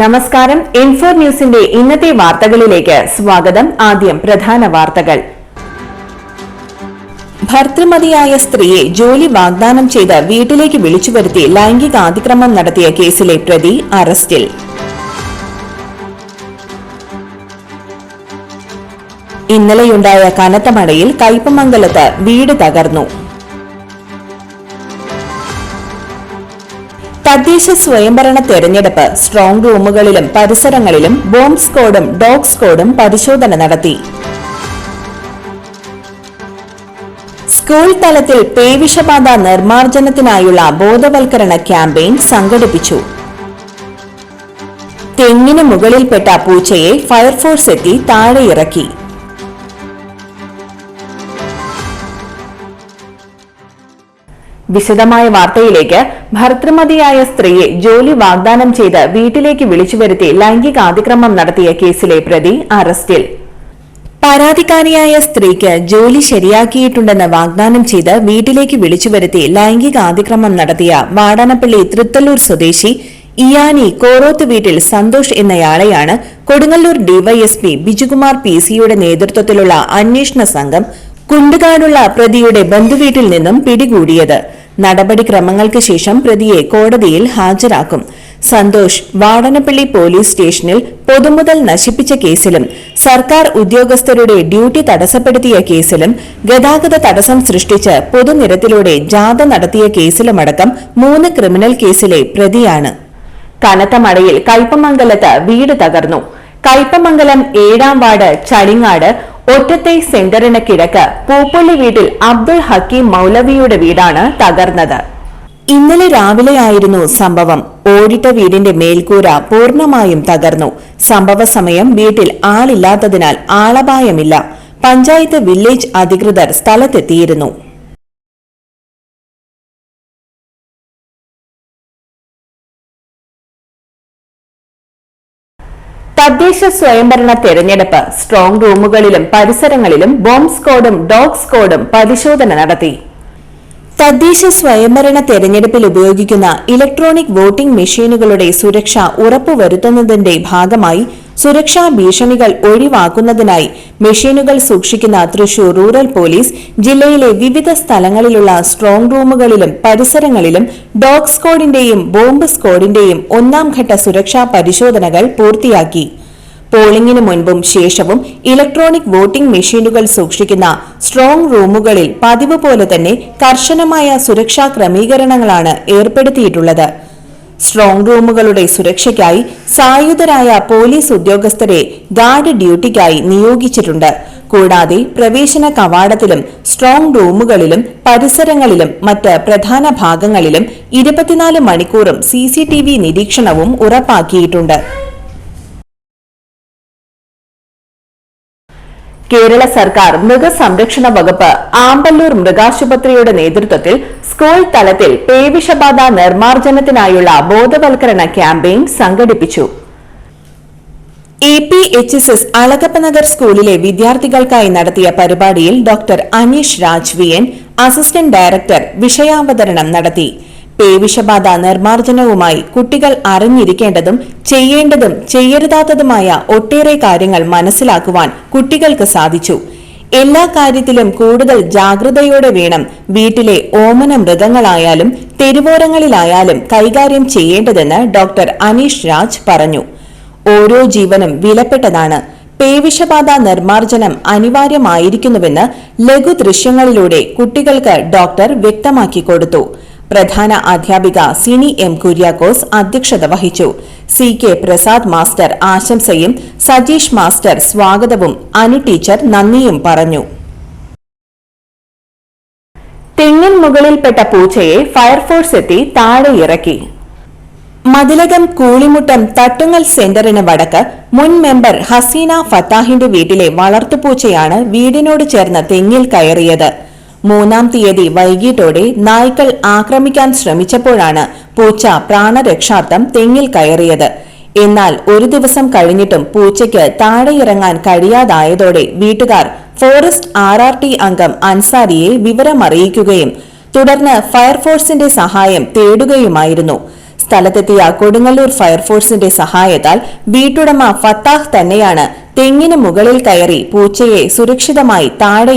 നമസ്കാരം. ഇൻഫോ ന്യൂസിന്റെ ഇന്നത്തെ വാർത്തകളിലേക്ക് സ്വാഗതം. ആദ്യം പ്രധാന വാർത്തകൾ. ഭർത്തൃമതിയായ സ്ത്രീയെ ജോലി വാഗ്ദാനം ചെയ്ത് വീട്ടിലേക്ക് വിളിച്ചു വരുത്തി ലൈംഗികാതിക്രമം നടത്തിയ കേസിലെ പ്രതി അറസ്റ്റിൽ. ഇന്നലെയുണ്ടായ കനത്ത മഴയിൽ കയ്പമംഗലത്ത് വീട് തകർന്നു. തദ്ദേശ സ്വയംഭരണ തെരഞ്ഞെടുപ്പ് സ്ട്രോങ് റൂമുകളിലും പരിസരങ്ങളിലും ബോംബ് സ്ക്വാഡും ഡോഗ് സ്ക്വാഡും പരിശോധന നടത്തി. സ്കൂൾ തലത്തിൽ പേവിഷബാധ നിർമ്മാർജനത്തിനായുള്ള ബോധവൽക്കരണ ക്യാമ്പയിൻ സംഘടിപ്പിച്ചു. തെങ്ങിന് മുകളിൽപ്പെട്ട പൂച്ചയെ ഫയർഫോഴ്സ് എത്തി താഴെ വിശദമായ വാർത്തയിലേക്ക് ഭർത്തൃമതിയായ സ്ത്രീയെ ജോലി വാഗ്ദാനം ചെയ്ത് വീട്ടിലേക്ക് വിളിച്ചുവരുത്തി ലൈംഗികാതിക്രമം നടത്തിയ കേസിലെ പ്രതി അറസ്റ്റിൽ. പരാതിക്കാരിയായ സ്ത്രീക്ക് ജോലി ശരിയാക്കിയിട്ടുണ്ടെന്ന് വാഗ്ദാനം ചെയ്ത് വീട്ടിലേക്ക് വിളിച്ചുവരുത്തി ലൈംഗികാതിക്രമം നടത്തിയ വാടാനപ്പള്ളി തൃത്തല്ലൂർ സ്വദേശി ഇയാനി കോറോത്ത് വീട്ടിൽ സന്തോഷ് എന്നയാളെയാണ് കൊടുങ്ങല്ലൂർ ഡിവൈഎസ്പി ബിജുകുമാർ പി സിയുടെ നേതൃത്വത്തിലുള്ള അന്വേഷണ സംഘം കുണ്ടുകാടുള്ള പ്രതിയുടെ ബന്ധുവീട്ടിൽ നിന്നും പിടികൂടിയത്. നടപടിക്രമങ്ങൾക്ക് ശേഷം പ്രതിയെ കോടതിയിൽ ഹാജരാക്കും. സന്തോഷ് വാടനപ്പള്ളി പോലീസ് സ്റ്റേഷനിൽ പൊതുമുതൽ നശിപ്പിച്ച കേസിലും സർക്കാർ ഉദ്യോഗസ്ഥരുടെ ഡ്യൂട്ടി തടസ്സപ്പെടുത്തിയ കേസിലും ഗതാഗത തടസ്സം സൃഷ്ടിച്ച് പൊതുനിരത്തിലൂടെ ജാഥ നടത്തിയ കേസിലുമടക്കം മൂന്ന് ക്രിമിനൽ കേസിലെ പ്രതിയാണ്. കനത്ത മഴയിൽ കയ്പമംഗലത്ത് വീട് തകർന്നു. കൈപ്പമംഗലം ഏഴാം വാർഡ് ചളിങ്ങാട് ഒറ്റത്തെ സെന്ററിന് കിഴക്ക് പൂപ്പള്ളി വീട്ടിൽ അബ്ദുൾ ഹക്കീം മൗലവിയുടെ വീടാണ് തകർന്നത്. ഇന്നലെ രാവിലെയായിരുന്നു സംഭവം. ഓടിട്ട വീടിന്റെ മേൽക്കൂര പൂർണമായും തകർന്നു. സംഭവ സമയം വീട്ടിൽ ആളില്ലാത്തതിനാൽ ആളപായമില്ല. പഞ്ചായത്ത് വില്ലേജ് അധികൃതർ സ്ഥലത്തെത്തിയിരുന്നു. തദ്ദേശ സ്വയംഭരണ തെരഞ്ഞെടുപ്പ് സ്ട്രോങ് റൂമുകളിലും പരിസരങ്ങളിലും ബോംബ് സ്ക്വാഡും ഡോഗ് സ്ക്വാഡും പരിശോധന നടത്തി. തദ്ദേശ സ്വയംഭരണ തെരഞ്ഞെടുപ്പിൽ ഉപയോഗിക്കുന്ന ഇലക്ട്രോണിക് വോട്ടിംഗ് മെഷീനുകളുടെ സുരക്ഷ ഉറപ്പുവരുത്തുന്നതിന്റെ ഭാഗമായി സുരക്ഷാ ഭീഷണികൾ ഒഴിവാക്കുന്നതിനായി മെഷീനുകൾ സൂക്ഷിക്കുന്ന തൃശൂർ റൂറൽ പോലീസ് ജില്ലയിലെ വിവിധ സ്ഥലങ്ങളിലുള്ള സ്ട്രോങ് റൂമുകളിലും പരിസരങ്ങളിലും ഡോഗ് സ്ക്വാഡിന്റെയും ബോംബ് സ്ക്വാഡിന്റെയും ഒന്നാംഘട്ട സുരക്ഷാ പരിശോധനകൾ പൂർത്തിയാക്കി. പോളിംഗിന് മുൻപും ശേഷവും ഇലക്ട്രോണിക് വോട്ടിംഗ് മെഷീനുകൾ സൂക്ഷിക്കുന്ന സ്ട്രോങ് റൂമുകളിൽ പതിവ് പോലെ തന്നെ കർശനമായ സുരക്ഷാ ക്രമീകരണങ്ങളാണ് ഏർപ്പെടുത്തിയിട്ടുള്ളത്. സ്ട്രോങ് റൂമുകളുടെ സുരക്ഷയ്ക്കായി സായുധരായ പോലീസ് ഉദ്യോഗസ്ഥരെ ഗാർഡ് ഡ്യൂട്ടിക്കായി നിയോഗിച്ചിട്ടുണ്ട്. കൂടാതെ പ്രവേശന കവാടത്തിലും സ്ട്രോങ് റൂമുകളിലും പരിസരങ്ങളിലും മറ്റ് പ്രധാന ഭാഗങ്ങളിലും ഇരുപത്തിനാല് മണിക്കൂറും സി നിരീക്ഷണവും ഉറപ്പാക്കിയിട്ടുണ്ട്. കേരള സർക്കാർ മൃഗസംരക്ഷണ വകുപ്പ് ആമ്പല്ലൂർ മൃഗാശുപത്രിയുടെ നേതൃത്വത്തിൽ സ്കൂൾ തലത്തിൽ പേവിഷബാധ നിർമ്മാർജനത്തിനായുള്ള ബോധവൽക്കരണ ക്യാമ്പയിൻ സംഘടിപ്പിച്ചു. A P H S S Alagappanagar സ്കൂളിലെ വിദ്യാർത്ഥികൾക്കായി നടത്തിയ പരിപാടിയിൽ doctor Aneesh Rajvian assistant director വിഷയാവതരണം നടത്തി. പേവിഷബാധ നിർമ്മാർജനവുമായി കുട്ടികൾ അറിഞ്ഞിരിക്കേണ്ടതും ചെയ്യേണ്ടതും ചെയ്യരുതാത്തതുമായ ഒട്ടേറെ കാര്യങ്ങൾ മനസ്സിലാക്കുവാൻ കുട്ടികൾക്ക് സാധിച്ചു. എല്ലാ കാര്യത്തിലും കൂടുതൽ ജാഗ്രതയോടെ വേണം വീട്ടിലെ ഓമന മൃഗങ്ങളായാലും തെരുവോരങ്ങളിലായാലും കൈകാര്യം ചെയ്യേണ്ടതെന്ന് ഡോക്ടർ അനീഷ് രാജ് പറഞ്ഞു. ഓരോ ജീവനും വിലപ്പെട്ടതാണ്. പേവിഷബാധ നിർമ്മാർജനം അനിവാര്യമായിരിക്കുന്നുവെന്ന് ലഘു ദൃശ്യങ്ങളിലൂടെ കുട്ടികൾക്ക് ഡോക്ടർ വ്യക്തമാക്കി കൊടുത്തു. പ്രധാന അധ്യാപിക സിനി എം കുര്യാക്കോസ് അധ്യക്ഷത വഹിച്ചു. സി കെ പ്രസാദ് മാസ്റ്റർ ആശംസയും സജീഷ് മാസ്റ്റർ സ്വാഗതവും അനു ടീച്ചർ നന്ദിയും പറഞ്ഞു. തെങ്ങിൻ മുകളിൽപ്പെട്ട പൂച്ചയെ ഫയർഫോഴ്സ് എത്തി താഴെ ഇറക്കി. മതിലകം കൂളിമുട്ടം തട്ടുങ്ങൽ സെന്ററിന് വടക്ക് മുൻ മെമ്പർ ഹസീന ഫത്താഹിന്റെ വീട്ടിലെ വളർത്തുപൂച്ചയാണ് വീടിനോട് ചേർന്ന് തെങ്ങിൽ കയറിയത്. മൂന്നാം തീയതി വൈകിട്ടോടെ നായ്ക്കൾ ആക്രമിക്കാൻ ശ്രമിച്ചപ്പോഴാണ് പൂച്ച പ്രാണരക്ഷാർത്ഥം തെങ്ങിൽ കയറിയത്. എന്നാൽ ഒരു ദിവസം കഴിഞ്ഞിട്ടും പൂച്ചയ്ക്ക് താഴെയിറങ്ങാൻ കഴിയാതായതോടെ വീട്ടുകാർ ഫോറസ്റ്റ് ആർ ആർ ടി അംഗം അൻസാരിയെ വിവരമറിയിക്കുകയും തുടർന്ന് ഫയർഫോഴ്സിന്റെ സഹായം തേടുകയുമായിരുന്നു. സ്ഥലത്തെത്തിയ കൊടുങ്ങല്ലൂർ ഫയർഫോഴ്സിന്റെ സഹായത്താൽ വീട്ടുടമ ഫത്താഹ് തന്നെയാണ് തെങ്ങിന് മുകളിൽ കയറി പൂച്ചയെ സുരക്ഷിതമായി താഴെ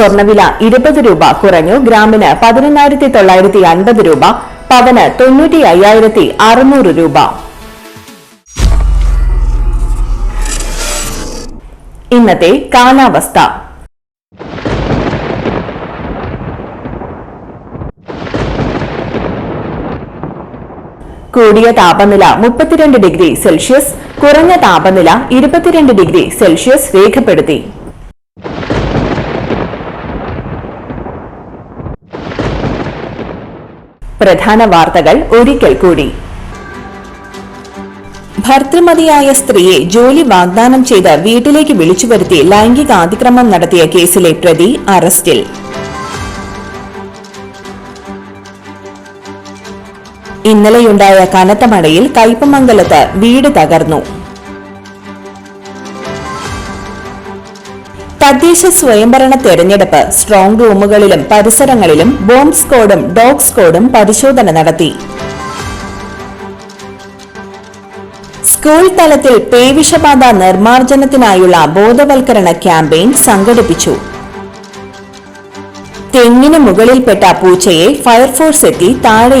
സ്വർണവില ഇരുപത് രൂപ കുറഞ്ഞു. ഗ്രാമിന് പതിനൊന്നായിരത്തി തൊള്ളായിരത്തി അൻപത് രൂപ പവന് തൊണ്ണൂറ്റി അയ്യായിരത്തി അറുന്നൂറ് രൂപ. ഇന്നത്തെ കാലാവസ്ഥ. കൂടിയ താപനില മുപ്പത്തിരണ്ട് ഡിഗ്രി സെൽഷ്യസ് കുറഞ്ഞ താപനില ഇരുപത്തിരണ്ട് ഡിഗ്രി സെൽഷ്യസ് രേഖപ്പെടുത്തി. പ്രധാന വാർത്തകൾ ഒരിക്കൽ കൂടി. ഭർത്തൃമതിയായ സ്ത്രീയെ ജോലി വാഗ്ദാനം ചെയ്ത് വീട്ടിലേക്ക് വിളിച്ചു വരുത്തി ലൈംഗികാതിക്രമം നടത്തിയ കേസിലെ പ്രതി അറസ്റ്റിൽ. ഇന്നലെയുണ്ടായ കനത്ത മഴയിൽ കയ്പമംഗലത്ത് വീട് തകർന്നു. തദ്ദേശ സ്വയംഭരണ തെരഞ്ഞെടുപ്പ് സ്ട്രോങ് റൂമുകളിലും പരിസരങ്ങളിലും ബോംബ് സ്ക്വാഡും ഡോഗ് സ്ക്വാഡും പരിശോധന നടത്തി. സ്കൂൾ തലത്തിൽ പേവിഷബാധ നിർമ്മാർജനത്തിനായുള്ള ബോധവൽക്കരണ ക്യാമ്പയിൻ സംഘടിപ്പിച്ചു. തെങ്ങിന് മുകളിൽപ്പെട്ട പൂച്ചയെ ഫയർഫോഴ്സ് എത്തി താഴെ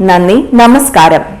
നന്ദി നമസ്കാരം.